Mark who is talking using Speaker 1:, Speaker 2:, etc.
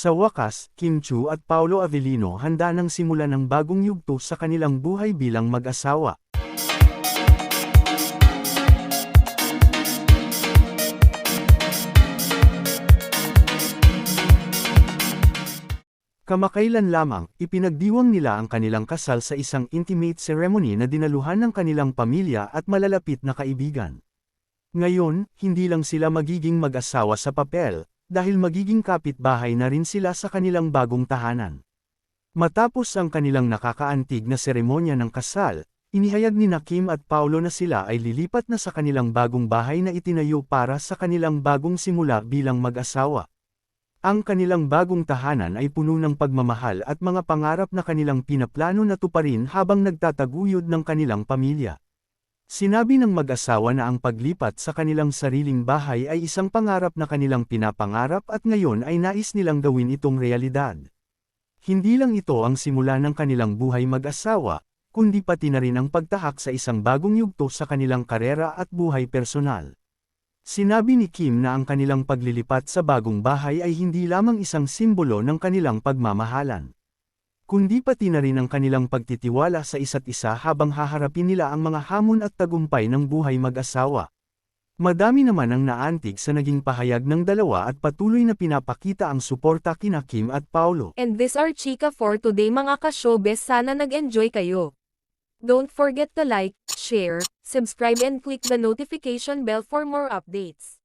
Speaker 1: Sa wakas, Kim Chu at Paulo Avellino handa nang simulan ng bagong yugto sa kanilang buhay bilang mag-asawa. Kamakailan lamang, ipinagdiwang nila ang kanilang kasal sa isang intimate ceremony na dinaluhan ng kanilang pamilya at malalapit na kaibigan. Ngayon, hindi lang sila magiging mag-asawa sa papel, dahil magiging kapitbahay na rin sila sa kanilang bagong tahanan. Matapos ang kanilang nakakaantig na seremonya ng kasal, inihayag ni Kim at Paulo na sila ay lilipat na sa kanilang bagong bahay na itinayo para sa kanilang bagong simula bilang mag-asawa. Ang kanilang bagong tahanan ay puno ng pagmamahal at mga pangarap na kanilang pinaplano na tuparin habang nagtataguyod ng kanilang pamilya. Sinabi ng mag-asawa na ang paglipat sa kanilang sariling bahay ay isang pangarap na kanilang pinapangarap at ngayon ay nais nilang gawin itong realidad. Hindi lang ito ang simula ng kanilang buhay mag-asawa, kundi pati na rin ang pagtahak sa isang bagong yugto sa kanilang karera at buhay personal. Sinabi ni Kim na ang kanilang paglilipat sa bagong bahay ay hindi lamang isang simbolo ng kanilang pagmamahalan. Kundi pati na rin ang kanilang pagtitiwala sa isa't isa habang haharapin nila ang mga hamon at tagumpay ng buhay mag-asawa. Madami naman ang naantig sa naging pahayag ng dalawa at patuloy na pinapakita ang suporta kina Kim at Paulo.
Speaker 2: And this are chika for today mga ka-showbiz sana nag-enjoy kayo. Don't forget to like, share, subscribe and click the notification bell for more updates.